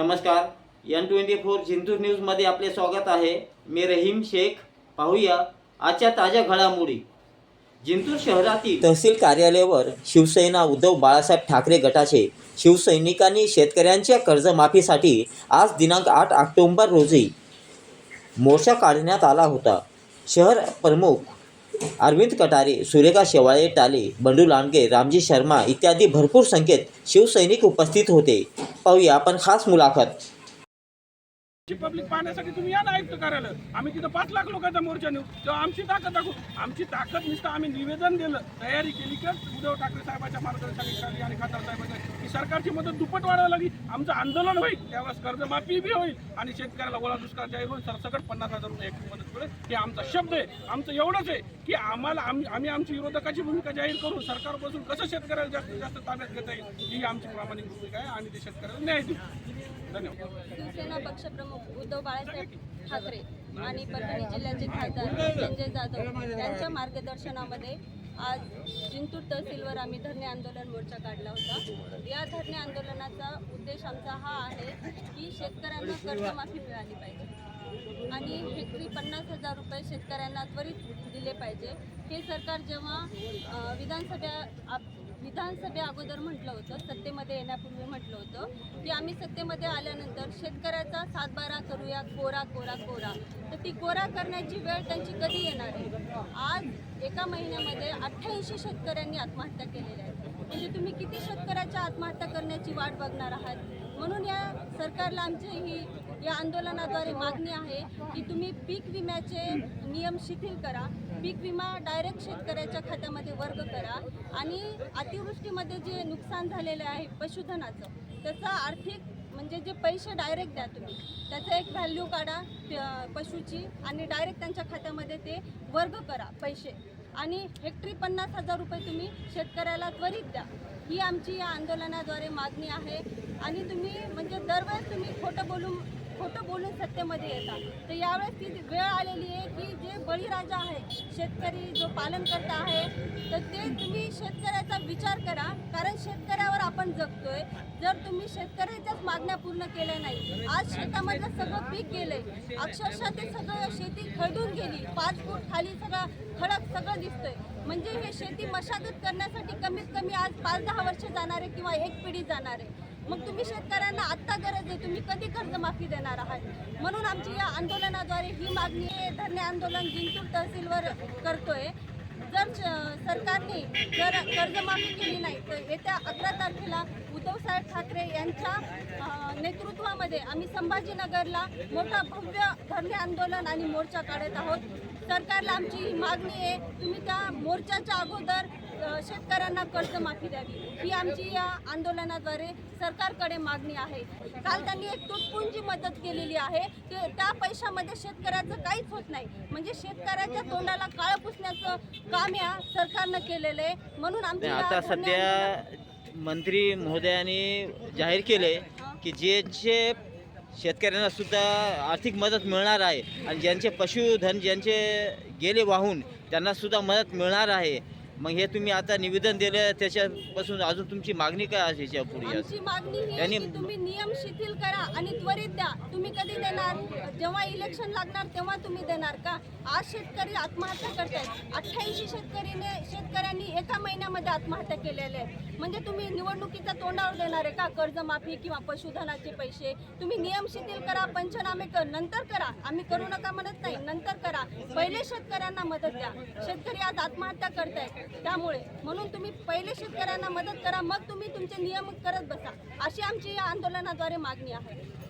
नमस्कार N twenty four Jintur न्यूजमध्ये आपले स्वागत आहे. मी रहीम शेख. पाहूया आजच्या ताज्या घडामोडी. जिंतूर शहरातील तहसील कार्यालयावर शिवसेना उद्धव बाळासाहेब ठाकरे गटाचे शिवसैनिकांनी शेतकऱ्यांच्या कर्जमाफीसाठी आज दिनांक आठ ऑक्टोंबर रोजी मोर्चा काढण्यात आला होता. शहर प्रमुख अरविंद कटारे सुरेखा शेवाळे टाले बंडू लांडगे रामजी शर्मा इत्यादी भरपूर संख्येत शिवसैनिक उपस्थित होते. पाहूया. आपण खास मुलाखत. ची पब्लिक पाहण्यासाठी तुम्ही या ना आयुक्त कार्यालय. आम्ही तिथं पाच लाख लोकांचा मोर्चा नेऊ. तेव्हा आमची ताकद दाखवू. आमची ताकद नुसतं आम्ही निवेदन दिलं तयारी केली की उद्धव ठाकरे साहेबांच्या मार्गदर्शनाखाली आणि खासदार साहेबांच्या की सरकारची मदत दुप्पट वाढवावी लागली. आमचं आंदोलन होईल. त्यावेळेस कर्जमाफी बी होईल. आणि शेतकऱ्याला ओळा दुष्काळ जाहीर होईल. सरसकट पन्नास हजार रुपये एक मदत मिळेल. हे आमचा शब्द आहे. आमचं एवढंच आहे की आम्हाला आम्ही आम्ही आमची विरोधकाची भूमिका जाहीर करून सरकारपासून कसं शेतकऱ्याला जास्तीत जास्त ताब्यात घेता येईल ही आमची प्रामाणिक भूमिका आहे. आणि ते शेतकऱ्याला न्याय देऊ. शिवसेना पक्षप्रमुख उद्धव बाळासाहेब ठाकरे आणि परभणी जिल्ह्याचे खासदार संजय जाधव यांच्या मार्गदर्शनामध्ये आज जिंतूर तहसीलवर आम्ही धरणे आंदोलन मोर्चा काढला होता. या धरणे आंदोलनाचा उद्देश आमचा हा आहे की शेतकऱ्यांना कर्जमाफी मिळाली पाहिजे आणि हेक्टरी पन्नास हजार रुपये शेतकऱ्यांना त्वरित दिले पाहिजे. हे सरकार जेव्हा विधानसभा आप- विधानसभे अगोदर म्हटलं होतं सत्तेमध्ये येण्यापूर्वी म्हटलं होतं की आम्ही सत्तेमध्ये आल्यानंतर शेतकऱ्याचा सातबारा करूया कोरा कोरा कोरा. तर ती कोरा करण्याची वेळ त्यांची कधी येणार आहे? आज एका महिन्यामध्ये अठ्ठ्याऐंशी शेतकऱ्यांनी आत्महत्या केलेल्या आहेत. म्हणजे तुम्ही किती शेतकऱ्याच्या आत्महत्या करण्याची वाट बघणार आहात? म्हणून या सरकारला आमची ही या आंदोलनाद्वारे मागणी आहे की तुम्ही पीक विम्याचे नियम शिथिल करा पीक विमा डायरेक्ट शेतकऱ्याच्या खात्यामध्ये वर्ग करा आणि अतिवृष्टीमध्ये जे नुकसान झालेलं आहे पशुधनाचं त्याचा आर्थिक म्हणजे जे पैसे डायरेक्ट द्या तुम्ही त्याचं एक व्हॅल्यू काढा प- पशुची आणि डायरेक्ट त्यांच्या खात्यामध्ये ते वर्ग करा पैसे. आणि हेक्टरी पन्नास हजार रुपये तुम्ही शेतकऱ्याला त्वरित द्या. ही आमची या आंदोलनाद्वारे मागणी आहे. आणि तुम्ही म्हणजे दरवेळेस तुम्ही खोटं बोलून खोटं बोलून सत्तेमध्ये येतात. तर यावेळेस ती वेळ आलेली आहे की जे बळीराजा आहे शेतकरी जो पालनकर्ता आहे तर ते तुम्ही शेतकऱ्याचा विचार करा. कारण शेतकऱ्यावर आपण जगतोय. जर तुम्ही शेतकऱ्याच्याच मागण्या पूर्ण केल्या नाही आज शेतामधलं सगळं पीक गेलंय. अक्षरशः ते सगळं शेती खडून गेली. पाच फूट खाली सगळं खडक सगळं दिसतंय. म्हणजे हे शेती मशागत करण्यासाठी कमीत कमी आज पाच दहा वर्ष जाणार आहे किंवा एक पिढी जाणार. आहे मग तुम्ही शेतकऱ्यांना आत्ता गरज आहे तुम्ही कधी कर्जमाफी देणार आहात? म्हणून आमची या आंदोलनाद्वारे ही मागणी धरणे आंदोलन जिंतूर तहसीलवर करतोय. जर सरकारने जर कर्जमाफी केली नाही तर येत्या अकरा तारखेला उद्धवसाहेब ठाकरे यांच्या नेतृत्वामध्ये आम्ही संभाजीनगरला मोठा भव्य धरणे आंदोलन आणि मोर्चा काढत आहोत. सरकारला आमची ही मागणी आहे तुम्ही त्या मोर्चाच्या अगोदर शेतकऱ्यांना कर्जमाफी द्यावी. ही आमची या आंदोलनाद्वारे सरकारकडे मागणी आहे. काल त्यांनी एक तुटपुंजी मदत केलेली आहे. ते त्या पैशामध्ये शेतकऱ्याचं काहीच होत नाही. म्हणजे शेतकऱ्याच्या तोंडाला काळं पुसण्याचं काम या सरकारनं केलेलं आहे. म्हणून आमची नाही, या आता सध्या मंत्री महोदयांनी जाहीर केले की जे जे शेतकऱ्यांना सुद्धा आर्थिक मदत मिळणार आहे आणि ज्यांचे पशुधन ज्यांचे गेले वाहून त्यांना सुद्धा मदत मिळणार आहे. मग हे तुम्ही आता निवेदन दिलं त्याच्यापासून अजून तुमची मागणी काय याच्यापुढे मागणी ही आहे त्यांनी- तुम्ही नियम शिथिल करा आणि त्वरित द्या. तुम्ही कधी देणार? जेव्हा इलेक्शन लागणार तेव्हा तुम्ही देणार का? आज शेतकरी आत्महत्या करतायत. अठ्ठ्याऐंशी शेतकरीने शेतकऱ्यांनी एका महिन्यामध्ये आत्महत्या केलेल्या आहेत म्हणजे तुम्ही निवडणुकीच्या तोंडावर देणार आहे का? कर्जमाफी किंवा पशुधनाचे पैसे? तुम्ही नियम शिथिल करा पंचनामे कर नंतर करा. आम्ही करू नका म्हणत नाही नंतर करा. पहिले शेतकऱ्यांना मदत द्या. शेतकरी आज आत्महत्या करतायत. त्यामुळे म्हणून तुम्ही पहिले शेतकऱ्यांना मदत करा मग तुम्ही तुमचे नियम करत बसा. अशी आमची या आंदोलनाद्वारे मागणी आहे.